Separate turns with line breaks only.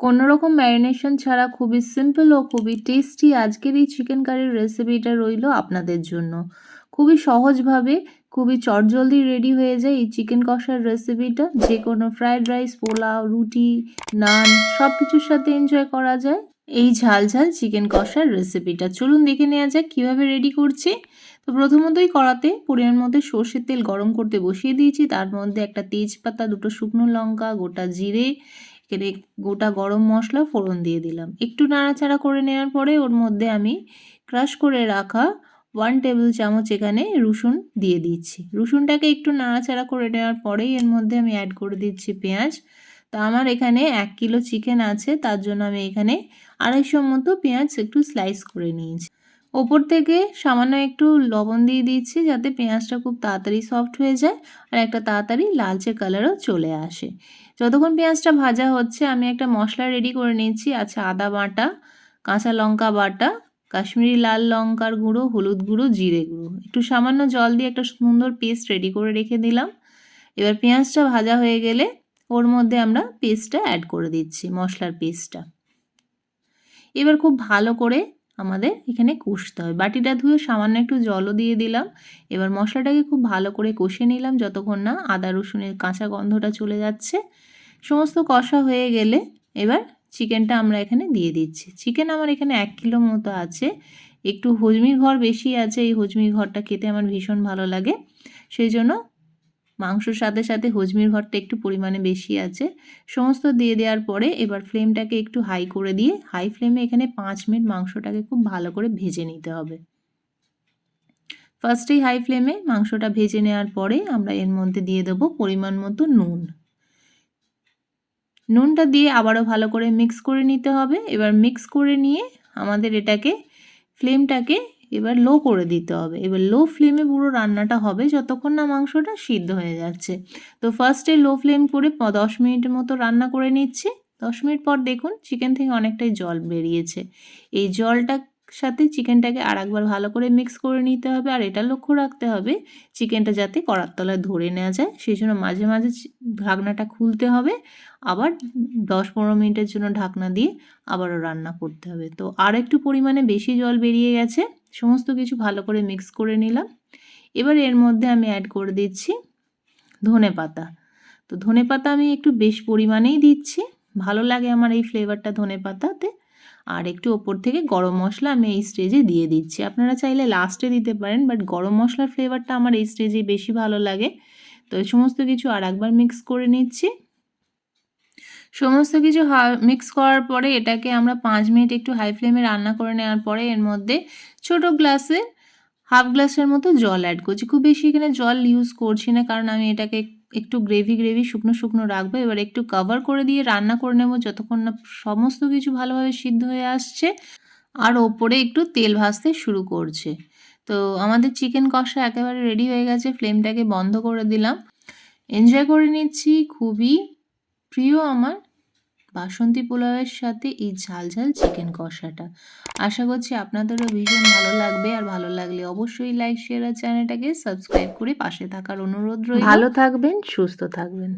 কোনো রকম ম্যারিনেশন ছাড়া খুবই সিম্পল ও খুবই টেস্টি আজকের এই চিকেন কারির রেসিপিটা রইল আপনাদের জন্য। খুবই সহজভাবে, খুবই চটজলদি রেডি হয়ে যায় এই চিকেন কষার রেসিপিটা যে কোনো ফ্রায়েড রাইস পোলাও, রুটি, নান সব কিছুর সাথে এনজয় করা যায় এই ঝাল ঝাল চিকেন কষার রেসিপিটা চলুন দেখে নেওয়া যাক কীভাবে রেডি করছি। তো প্রথমতই কড়াতে পরিমাণ মধ্যে সর্ষের তেল গরম করতে বসিয়ে দিয়েছি। তার মধ্যে একটা তেজপাতা, দুটো শুকনো লঙ্কা, গোটা জিরে এখানে গোটা গরম মশলা ফোড়ন দিয়ে দিলাম। একটু নাড়াচাড়া করে নেওয়ার পরে ওর মধ্যে আমি ক্রাশ করে রাখা ওয়ান টেবিল চামচ এখানে রসুন দিয়ে দিচ্ছি। রসুনটাকে একটু নাড়াচাড়া করে নেওয়ার পরেই এর মধ্যে আমি অ্যাড করে দিচ্ছি পেঁয়াজ। তা আমার এখানে এক কিলো চিকেন আছে, তার জন্য আমি এখানে আড়াইশো মতো পেঁয়াজ একটু স্লাইস করে নিয়েছি। ওপর থেকে সামান্য একটু লবণ দিয়ে দিচ্ছি যাতে পেঁয়াজটা খুব তাড়াতাড়ি সফট হয়ে যায় আর একটা তাড়াতাড়ি লালচে কালারও চলে আসে। যতক্ষণ পেঁয়াজটা ভাজা হচ্ছে, আমি একটা মশলা রেডি করে নিয়েছি। আছে আদা বাটা, কাঁচা লঙ্কা বাটা, কাশ্মীরি লাল লঙ্কার গুঁড়ো, হলুদ গুঁড়ো, জিরে গুঁড়ো। একটু সামান্য জল দিয়ে একটা সুন্দর পেস্ট রেডি করে রেখে দিলাম। এবার পেঁয়াজটা ভাজা হয়ে গেলে ওর মধ্যে আমরা পেস্টটা অ্যাড করে দিচ্ছি, মশলার পেস্টটা এবার খুব ভালো করে আমাদের এখানে কষতে হবে বাটিটা ধুয়ে সামান্য একটু জলও দিয়ে দিলাম। এবার মশলাটাকে খুব ভালো করে কষে নিলাম যতক্ষণ না আদা, রসুনের কাঁচা গন্ধটা চলে যাচ্ছে। সমস্ত কষা হয়ে গেলে এবার চিকেনটা আমরা এখানে দিয়ে দিচ্ছি। চিকেন আমার এখানে এক কিলো মতো আছে। একটু হজমির ঘর বেশি আছে। এই হজমির ঘরটা খেতে আমার ভীষণ ভালো লাগে। সেই জন্য মাংসর সাথে সাথে হজমির ঘরটা একটু পরিমাণে বেশি আছে। সমস্ত দিয়ে দেওয়ার পরে এবার ফ্লেমটাকে একটু হাই করে দিয়ে, হাই ফ্লেমে এখানে পাঁচ মিনিট মাংসটাকে খুব ভালো করে ভেজে নিতে হবে। ফার্স্টেই হাই ফ্লেমে মাংসটা ভেজে নেওয়ার পরে আমরা এর মধ্যে দিয়ে দেবো পরিমাণ মতো নুন। নুনটা দিয়ে আবারও ভালো করে মিক্স করে নিতে হবে। এবার মিক্স করে নিয়ে আমাদের এটাকে, ফ্লেমটাকে এবার লো করে দিতে হবে। এবার লো ফ্লেমে পুরো রান্নাটা হবে যতক্ষণ না মাংসটা সিদ্ধ হয়ে যাচ্ছে। তো ফার্স্টে লো ফ্লেম করে দশ মিনিটের মতো রান্না করে নিচ্ছি। দশ মিনিট পর দেখুন চিকেন থেকে অনেকটাই জল বেরিয়েছে। এই জলটা সাথে চিকেনটাকে আর একবার ভালো করে মিক্স করে নিতে হবে আর এটা লক্ষ্য রাখতে হবে চিকেনটা যাতে কড়ার তলায় ধরে নেওয়া যায়। সেই জন্য মাঝে মাঝে ঢাকনাটা খুলতে হবে। আবার দশ পনেরো মিনিটের জন্য ঢাকনা দিয়ে আবারও রান্না করতে হবে। তো আর একটু পরিমাণে বেশি জল বেরিয়ে গেছে। সমস্ত কিছু ভালো করে মিক্স করে নিলাম। এবার এর মধ্যে আমি অ্যাড করে দিচ্ছি ধনে পাতা। তো ধনে পাতা আমি একটু বেশ পরিমাণেই দিচ্ছি। ভালো লাগে আমার এই ফ্লেভারটা ধনে পাতাতে। আর একটু ওপর থেকে গরম মশলা আমি এই স্টেজে দিয়ে দিচ্ছি। আপনারা চাইলে লাস্টে দিতে পারেন বাট গরম মশলার ফ্লেভারটা আমার এই স্টেজে বেশি ভালো লাগে। তো সমস্ত কিছু আর একবার মিক্স করে নিচ্ছি। সমস্ত কিছু মিক্স করার পরে এটাকে আমরা পাঁচ মিনিট একটু হাই ফ্লেমে রান্না করে নেওয়ার পরে এর মধ্যে ছোট গ্লাসে হাফ গ্লাসের মতো জল অ্যাড করছি। খুব বেশি এখানে জল ইউজ করছি না, কারণ আমি এটাকে একটু গ্রেভি গ্রেভি শুকনো শুকনো রাখব। এবার একটু কভার করে দিয়ে রান্না করে নেব যতক্ষণ না সমস্ত কিছু ভালোভাবে সিদ্ধ হয়ে আসছে। আর ওপরে একটু তেল ভাজতে শুরু করছে। তো আমাদের চিকেন কষা একেবারে রেডি হয়ে গেছে ফ্লেমটাকে বন্ধ করে দিলাম। এনজয় করে নিচ্ছি, খুবই প্রিয় আমার, বাসন্তী পোলাওয়ের সাথে এই ঝাল ঝাল চিকেন কষাটা। আশা করছি আপনাদেরও ভীষণ ভালো লাগবে। আর ভালো লাগলে অবশ্যই লাইক শেয়ার আর চ্যানেলটাকে সাবস্ক্রাইব করে পাশে থাকার অনুরোধ রইল। ভালো থাকবেন, সুস্থ থাকবেন।